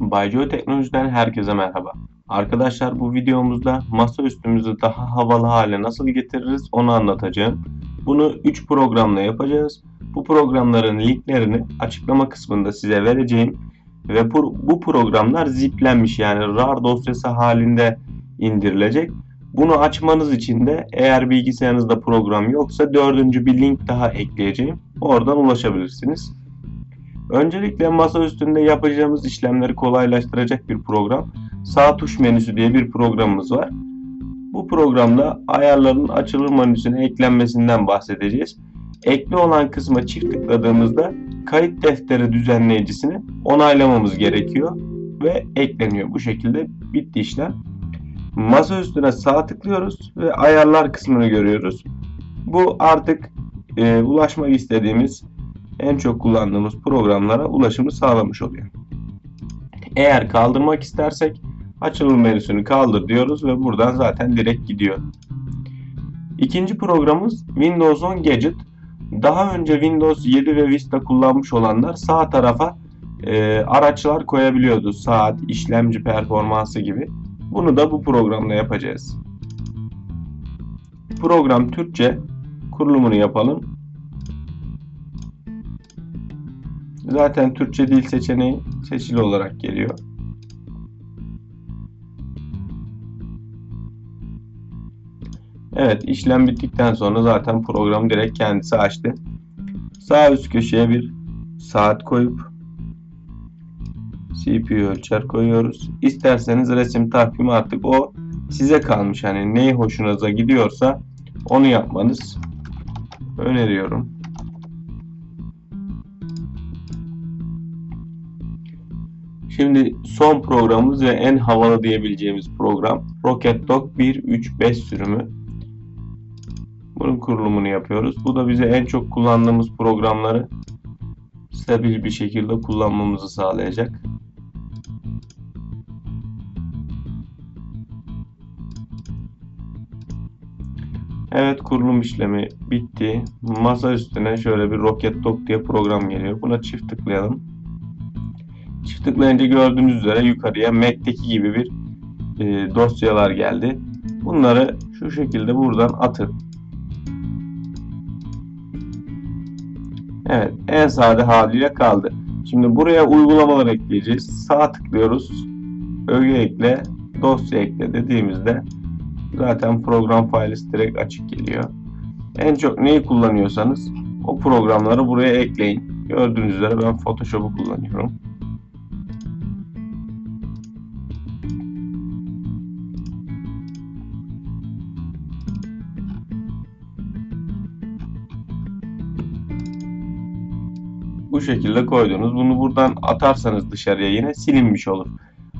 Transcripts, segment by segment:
Bayco Teknoloji'den herkese merhaba. Arkadaşlar bu videomuzda masa üstümüzü daha havalı hale nasıl getiririz onu anlatacağım. Bunu 3 programla yapacağız. Bu programların linklerini açıklama kısmında size vereceğim. Ve bu programlar ziplenmiş yani RAR dosyası halinde indirilecek. Bunu açmanız için de eğer bilgisayarınızda program yoksa dördüncü bir link daha ekleyeceğim. Oradan ulaşabilirsiniz. Öncelikle masa üstünde yapacağımız işlemleri kolaylaştıracak bir program. Sağ tuş menüsü diye bir programımız var. Bu programda ayarların açılır menüsüne eklenmesinden bahsedeceğiz. Ekli olan kısma çift tıkladığımızda kayıt defteri düzenleyicisini onaylamamız gerekiyor ve ekleniyor. Bu şekilde bitti işlem. Masa üstüne sağ tıklıyoruz ve ayarlar kısmını görüyoruz. Bu artık e, ulaşmak istediğimiz en çok kullandığımız programlara ulaşımı sağlamış oluyor. Eğer kaldırmak istersek açılım menüsünü kaldır diyoruz ve buradan zaten direkt gidiyor. İkinci programımız Windows 10 Gadget. Daha önce Windows 7 ve Vista kullanmış olanlar sağ tarafa e, araçlar koyabiliyordu. Saat, işlemci performansı gibi. Bunu da bu programla yapacağız. Program Türkçe kurulumunu yapalım. Zaten Türkçe dil seçeneği seçili olarak geliyor. Evet işlem bittikten sonra zaten program direkt kendisi açtı. Sağ üst köşeye bir saat koyup CPU ölçer koyuyoruz. İsterseniz resim takvimi artık o size kalmış. Hani neyi hoşunuza gidiyorsa onu yapmanız öneriyorum. Şimdi son programımız ve en havalı diyebileceğimiz program Rocket Dog 1.3.5 sürümü. Bunun kurulumunu yapıyoruz. Bu da bize en çok kullandığımız programları stabil bir şekilde kullanmamızı sağlayacak. Evet kurulum işlemi bitti. Masa üstüne şöyle bir Rocket Dog diye program geliyor. Buna çift tıklayalım. Çift gördüğünüz üzere yukarıya Mac'teki gibi bir e, dosyalar geldi. Bunları şu şekilde buradan atın. Evet en sade haliyle kaldı. Şimdi buraya uygulamalar ekleyeceğiz. Sağ tıklıyoruz. Öge ekle, dosya ekle dediğimizde zaten program faili direkt açık geliyor. En çok neyi kullanıyorsanız o programları buraya ekleyin. Gördüğünüz üzere ben Photoshop'u kullanıyorum. Bu şekilde koydunuz. Bunu buradan atarsanız dışarıya yine silinmiş olur.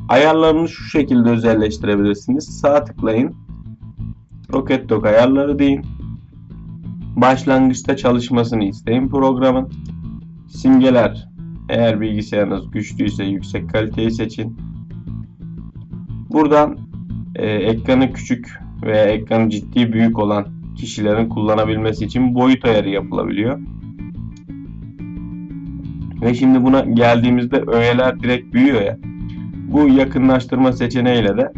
Ayarlarını şu şekilde özelleştirebilirsiniz. Sağ tıklayın. Rocket Dog ayarları deyin. Başlangıçta çalışmasını isteyin programın. Simgeler eğer bilgisayarınız güçlüyse yüksek kaliteyi seçin. Buradan e, ekranı küçük veya ekranı ciddi büyük olan kişilerin kullanabilmesi için boyut ayarı yapılabiliyor. Ve şimdi buna geldiğimizde öğeler direkt büyüyor ya. Bu yakınlaştırma seçeneğiyle de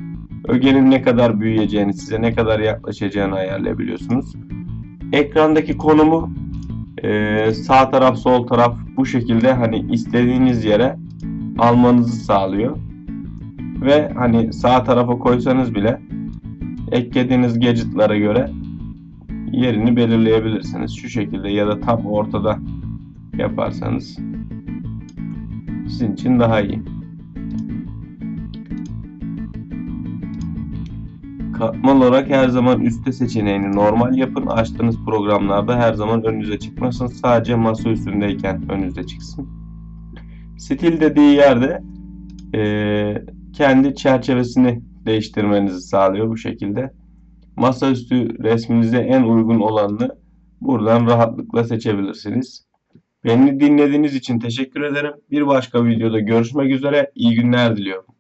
ögenin ne kadar büyüyeceğini, size ne kadar yaklaşacağını ayarlayabiliyorsunuz. Ekrandaki konumu e, sağ taraf, sol taraf bu şekilde hani istediğiniz yere almanızı sağlıyor. Ve hani sağ tarafa koysanız bile eklediğiniz gadgetlara göre yerini belirleyebilirsiniz. Şu şekilde ya da tam ortada yaparsanız sizin için daha iyi. Katman olarak her zaman üstte seçeneğini normal yapın. Açtığınız programlarda her zaman önünüze çıkmasın. Sadece masa üstündeyken önünüze çıksın. Stil dediği yerde e, kendi çerçevesini değiştirmenizi sağlıyor bu şekilde. Masaüstü resminize en uygun olanını buradan rahatlıkla seçebilirsiniz. Beni dinlediğiniz için teşekkür ederim. Bir başka videoda görüşmek üzere. İyi günler diliyorum.